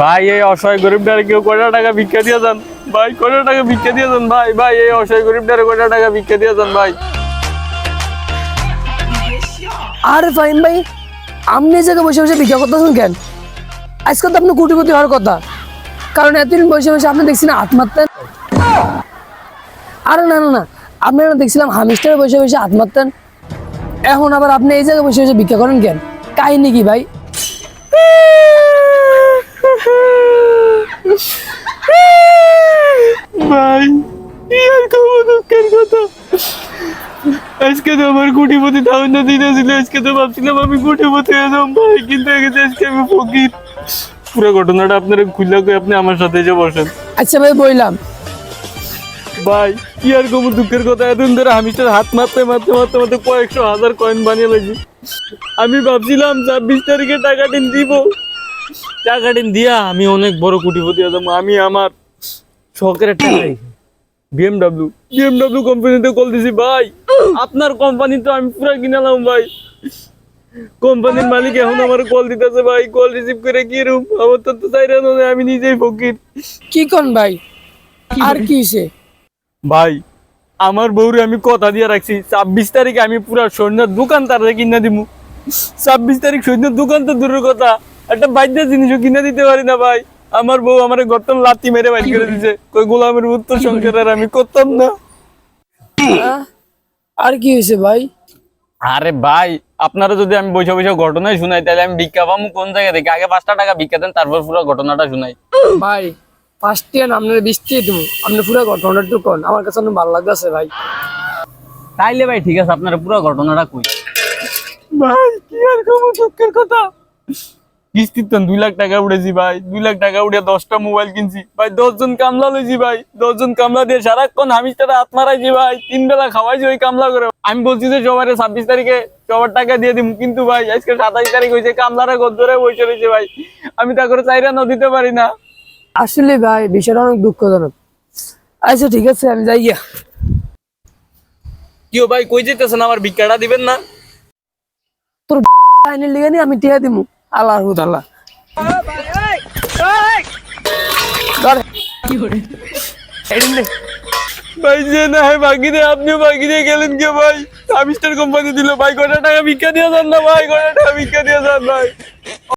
ভাই, এই অসহায় গরিবটারে কেউ কয়টা টাকা ভিক্ষা দিয়ে যান? ভাই, কয়টা টাকা ভিক্ষা দিয়ে যান? ভাই ভাই, এই অসহায় গরিবটারে কয়টা টাকা ভিক্ষা দিয়ে যান, ভাই? আরে ফাইন ভাই, আপনি এই জায়গায় বসে বসে ভিক্ষা করতেছেন কেন? আজকে তো আপনি কোটিপতি হওয়ার কথা। কারণ এতদিন বসে বসে আপনি দেখছি না হাত মারতেন। আরে না না না, আপনি না দেখছিলাম হামিস্টারে বসে বসে হাত মারতেন। এখন আবার আপনি এই জায়গায় বসে বসে ভিক্ষা করেন কেন? কাহিনী কি ভাই? ভাই কি আর কব দুঃখের কথা? আজকে তো আমার কোটিপতি তাহলে দিন ছিল আজকে তো ভাবছিলাম আমি কোটিপতি যাব ভাই কিন্তু আজকে আমি ফকির। পুরো ঘটনাটা আপনারা খুলে করে আপনি আমার সাথে এসে বসেন। আচ্ছা ভাই বললাম। ভাই কি আর কব দুঃখের কথা এতদিন ধরে হামিস্টার হাত মারতে মারতে মারতে মারতে কয়েকশো হাজার কয়েন বানিয়ে লাগছি। আমি ভাবছিলাম ছাব্বিশ তারিখে টাকা টিন দিব। টাকা টিন দিয়া আমি অনেক বড় কোটিপতি হতাম। আমি আমার শখের টাকাই বিএমডাব্লিউ বিএমডাব্লিউ কোম্পানিতে কল দিছি ভাই আপনার কোম্পানি তো আমি পুরো কিনালাম ভাই। কোম্পানির মালিক এখন আমার কল দিতেছে ভাই কল রিসিভ করে কি রুম আমার তো তো চাই না আমি নিজেই ফকির। কি কোন ভাই? আর কি হয়েছে ভাই আমার বউরে আমি কথা দিয়ে রাখছি ছাব্বিশ তারিখে আমি পুরো সৈন্যের দোকান তার কিনা দিমু। ছাব্বিশ তারিখ সৈন্যের দোকান তো দূরের কথা। একটা বাদ্যের জিনিসও কিনে দিতে পারি না ভাই। আমার বউ আমার গর্তন লাতি মেরে বাইর করে দিছে। কই গোলামের উত্তর সংসার আর আমি করতাম না। আর কি হয়েছে ভাই? আরে ভাই আপনারা যদি আমি বসে বসে ঘটনাই শুনাই তাহলে আমি ভিক্ষা পাবো কোন জায়গা থেকে? আগে পাঁচটা টাকা ভিক্ষা দেন তারপর পুরো ঘটনাটা শুনাই। ভাই ফার্স্ট ইয়ার আপনার বিশ দিয়ে দেবো। আপনি পুরো ঘটনাটা একটু কোন। আমার কাছে অনেক ভালো লাগতেছে ভাই। তাইলে ভাই ঠিক আছে আপনারা পুরো ঘটনাটা কই? ভাই কি আর কম দুঃখের কথা? কিস্তির তো দুই লাখ টাকা উঠেছি ভাই দুই লাখ টাকা উঠে দশটা মোবাইল কিনছি। ভাই দশজন কামলা লইছি ভাই দশজন কামলা দিয়ে সারাক্ষণ আমি তারা হাত মারাইছি ভাই তিন বেলা খাওয়াইছি ওই কামলা করে আমি বলছি যে সবার ছাব্বিশ তারিখে সবার টাকা দিয়ে দিব কিন্তু ভাই আজকে সাতাইশ তারিখ হয়েছে কামলারা গদ্দরে বসে রয়েছে ভাই। আমি তা করে চাইরা না দিতে পারি না। আসলে ভাই বিষয়টা অনেক দুঃখজনক। আচ্ছা ঠিক আছে আমি যাই গিয়া। কেউ ভাই কই যেতেছেন আমার ভিক্ষাটা দিবেন না? তোর আইনের লিগে আমি টিয়া দিমু। আল্লাহ আল্লাহ। ভাই, যে না হয় বাকি আপনিও বাকি দিয়ে গেলেন কে ভাই? আমিস্টার কোম্পানি দিল, ভাই, কটা টাকা ভিক্ষা দিয়ে যান না, ভাই, কটা টাকা ভিক্ষা দিয়ে যান, ভাই?